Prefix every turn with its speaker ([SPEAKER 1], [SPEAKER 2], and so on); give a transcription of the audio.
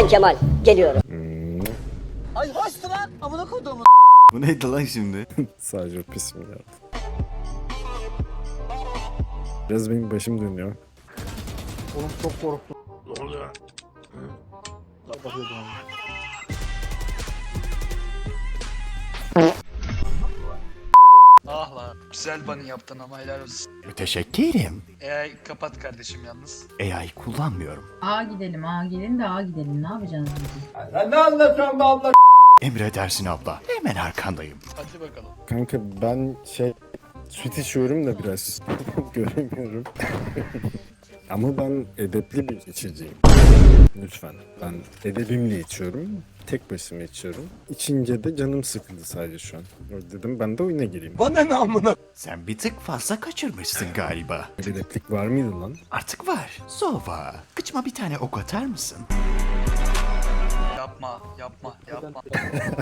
[SPEAKER 1] Ben Kemal. Geliyorum.
[SPEAKER 2] Bu neydi lan şimdi?
[SPEAKER 3] Sadece o pis mi geldi? Biraz benim başım dönüyor.
[SPEAKER 4] Oğlum çok korktum.
[SPEAKER 5] Ah lan. Güzel bunny yaptın ama helal olsun.
[SPEAKER 2] Müteşekkirim.
[SPEAKER 5] AI kapat kardeşim yalnız.
[SPEAKER 2] AI kullanmıyorum.
[SPEAKER 6] A gidelim A gelin de A gidelim ne yapacaksınız bizi?
[SPEAKER 2] Emredersin abla. Hemen arkandayım.
[SPEAKER 5] Hadi bakalım.
[SPEAKER 3] Kanka ben şey süt içiyorum da biraz göremiyorum. Ama ben edepli bir içiciyim. Lütfen. Ben edebimle içiyorum. Tek başıma içiyorum. İçince de canım sıkıldı sadece şu an. Dedim ben de oyuna gireyim.
[SPEAKER 2] Sen bir tık fazla kaçırmışsın galiba.
[SPEAKER 3] Edeplik var mıydı lan?
[SPEAKER 2] Artık var. Sova. Kıçma bir tane ok atar mısın?
[SPEAKER 5] Yapma, yapma, yapma.